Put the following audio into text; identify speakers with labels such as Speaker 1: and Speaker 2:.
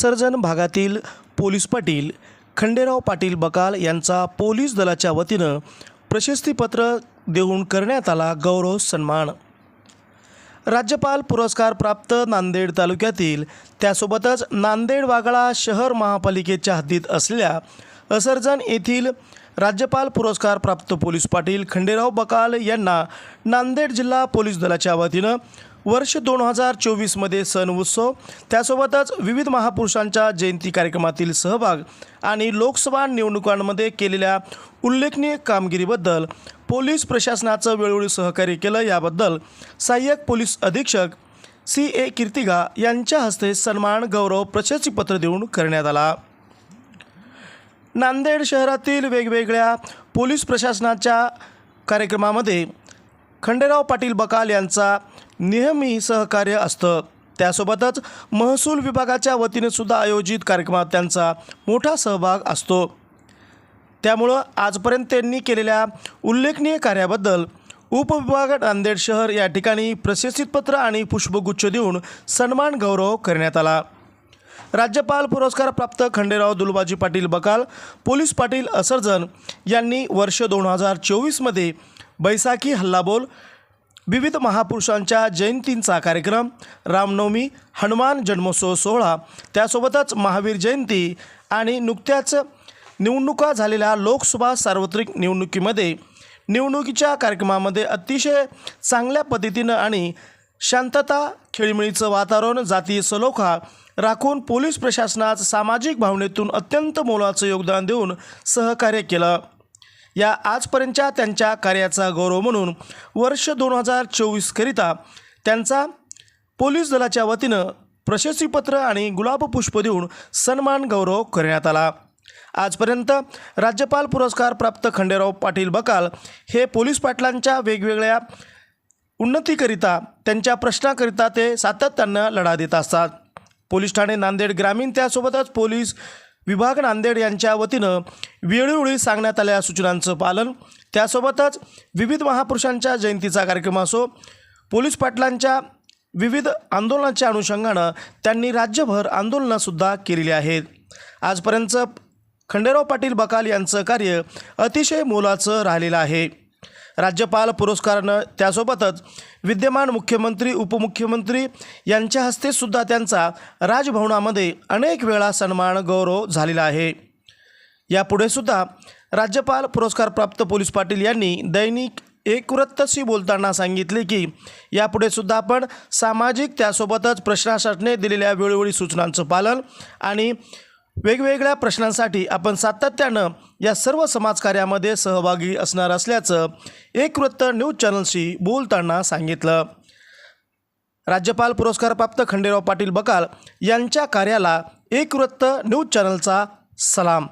Speaker 1: Surgeon भागातील police Patil Khanderao Patil Bakal यांचा police दलाच्या वतीनं प्रशस्तीपत्र देऊन करण्यात आला गौरव सन्मान. राज्यपाल पुरस्कार प्राप्त नांदेड तालुक्यातील त्यासोबतच नांदेड वागळा शहर महापालिकेच्या हद्दीत असलेल्या असर्जन येथील राज्यपाल पुरस्कार प्राप्त पोलीस पाटील खंडेराव बकाल यांना नांदेड जिल्हा पोलीस दलाच्या वतीनं वर्ष दोन हजार चोवीसमध्ये सण उत्सव. त्यासोबतच विविध महापुरुषांच्या जयंती कार्यक्रमातील सहभाग आणि लोकसभा निवडणुकांमध्ये केलेल्या उल्लेखनीय कामगिरीबद्दल पोलीस प्रशासनाचं वेळोवेळी सहकार्य केलं याबद्दल सहाय्यक पोलीस अधीक्षक सी ए कीर्तिगा यांच्या हस्ते सन्मान गौरव प्रशस्तीपत्र देऊन करण्यात आला. नांदेड शहरातील वेगवेगळ्या पोलीस प्रशासनाच्या कार्यक्रमामध्ये खंडेराव पाटील बकाल यांचा नेहमी सहकार्य असतं. त्यासोबतच महसूल विभागाच्या वतीने सुद्धा आयोजित कार्यक्रमात त्यांचा मोठा सहभाग असतो. त्यामुळं आजपर्यंत त्यांनी केलेल्या उल्लेखनीय कार्याबद्दल उपविभाग नांदेड शहर या ठिकाणी प्रशस्तीपत्र आणि पुष्पगुच्छ देऊन सन्मान गौरव करण्यात आला. राज्यपाल पुरस्कार प्राप्त खंडेराव दुलबाजी पाटील बकाल पोलीस पाटील असरजन यांनी वर्ष दोन हजार चोवीसमध्ये बैसाखी हल्लाबोल विविध महापुरुषांच्या जयंतींचा कार्यक्रम रामनवमी हनुमान जन्मोत्सव सोहळा त्यासोबतच महावीर जयंती आणि नुकत्याच निवडणुका झालेल्या लोकसभा सार्वत्रिक निवडणुकीमध्ये निवडणुकीच्या कार्यक्रमामध्ये अतिशय चांगल्या पद्धतीनं आणि शांतता खेळीमेळीचं वातावरण जातीय सलोखा राखून पोलीस प्रशासनात सामाजिक भावनेतून अत्यंत मोलाचं योगदान देऊन सहकार्य केलं. या आजपर्यंतच्या त्यांच्या कार्याचा गौरव म्हणून वर्ष दोन हजार चोवीसकरिता त्यांचा पोलीस दलाच्या वतीनं प्रशस्तीपत्र आणि गुलाबपुष्प देऊन सन्मान गौरव करण्यात आला. आजपर्यंत राज्यपाल पुरस्कार प्राप्त खंडेराव पाटील बकाल हे पोलीस पाटलांच्या वेगवेगळ्या उन्नतीकरिता त्यांच्या प्रश्नाकरिता ते सातत्यानं लढा देत असतात. पोलीस ठाणे नांदेड ग्रामीण त्यासोबतच पोलीस विभाग नांदेड यांच्या वतीनं वेळोवेळी सांगण्यात आलेल्या सूचनांचं पालन त्यासोबतच विविध महापुरुषांच्या जयंतीचा कार्यक्रम असो पोलीस पाटलांच्या विविध आंदोलनाच्या अनुषंगानं त्यांनी राज्यभर आंदोलनंसुद्धा केलेली आहेत. आजपर्यंत खंडेराव पाटील बकाल यांचं कार्य अतिशय मोलाचं राहिलेलं आहे. राज्यपाल पुरस्कारानं त्यासोबतच विद्यमान मुख्यमंत्री उपमुख्यमंत्री यांच्या हस्ते सुद्धा त्यांचा राजभवनामध्ये अनेक वेळा सन्मान गौरव झालेला आहे. यापुढे सुद्धा राज्यपाल पुरस्कारप्राप्त पोलीस पाटील यांनी दैनिक एक वृत्तशी बोलताना सांगितले की यापुढे सुद्धा आपण सामाजिक त्यासोबतच प्रशासनाने दिलेल्या वेळोवेळी सूचनांचं पालन आणि वेगवेगळ्या प्रश्नांसाठी आपण सातत्यानं या सर्व समाजकार्यामध्ये सहभागी असणार असल्याचं एक वृत्त न्यूज चॅनलशी बोलताना सांगितलं. राज्यपाल पुरस्कार प्राप्त खंडेराव पाटील बकाल यांच्या कार्याला एक वृत्त न्यूज चॅनलचा सलाम.